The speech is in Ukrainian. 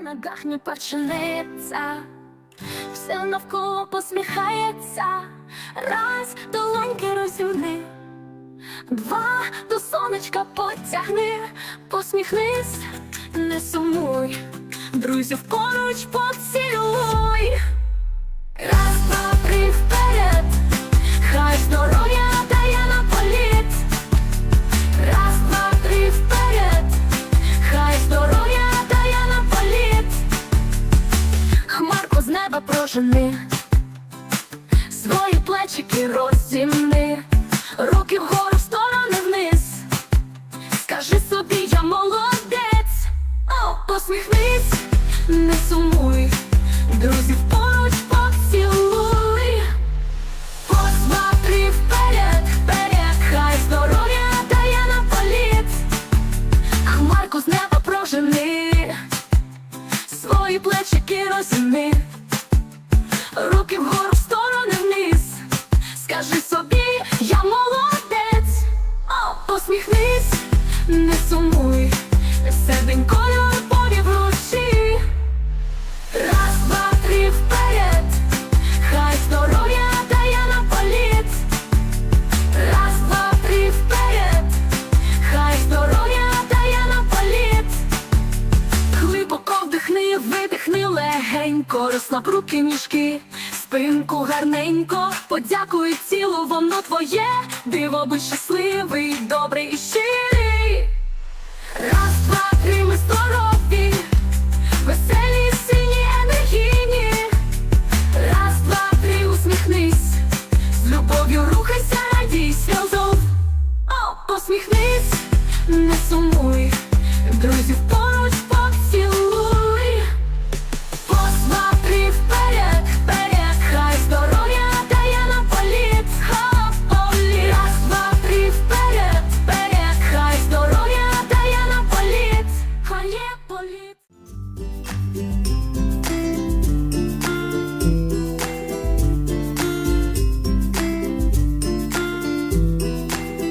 ногах не починиться, все навколо посміхається, раз долоньки розюни, два до сонечка потягни, посміхнись, не сумуй, друзів поруч поцілуй. Неба свої плечики розімни, руки вгору, в сторони вниз. Скажи собі, я молодець, О, посміхнись, не сумуй, друзів поруч поцілуй. Посмотри вперед, вперед, хай здоров'я дає на політ. Хмарку з неба прожени, свої плечики розімни, руки вгору, в сторони вниз. Скажи собі, я молодець, О, посміхнись, не сумуй, все видихни легенько, розслаб руки ніжки, спинку гарненько, подякуй тілу, воно твоє, диво будь щасливий, добрий і щирий. Раз, два, три, ми здорові, веселі, сині, енергійні. Раз, два, три, усміхнись, з любов'ю рухайся, радійся разом. О, посміхнись, не сумуй, друзів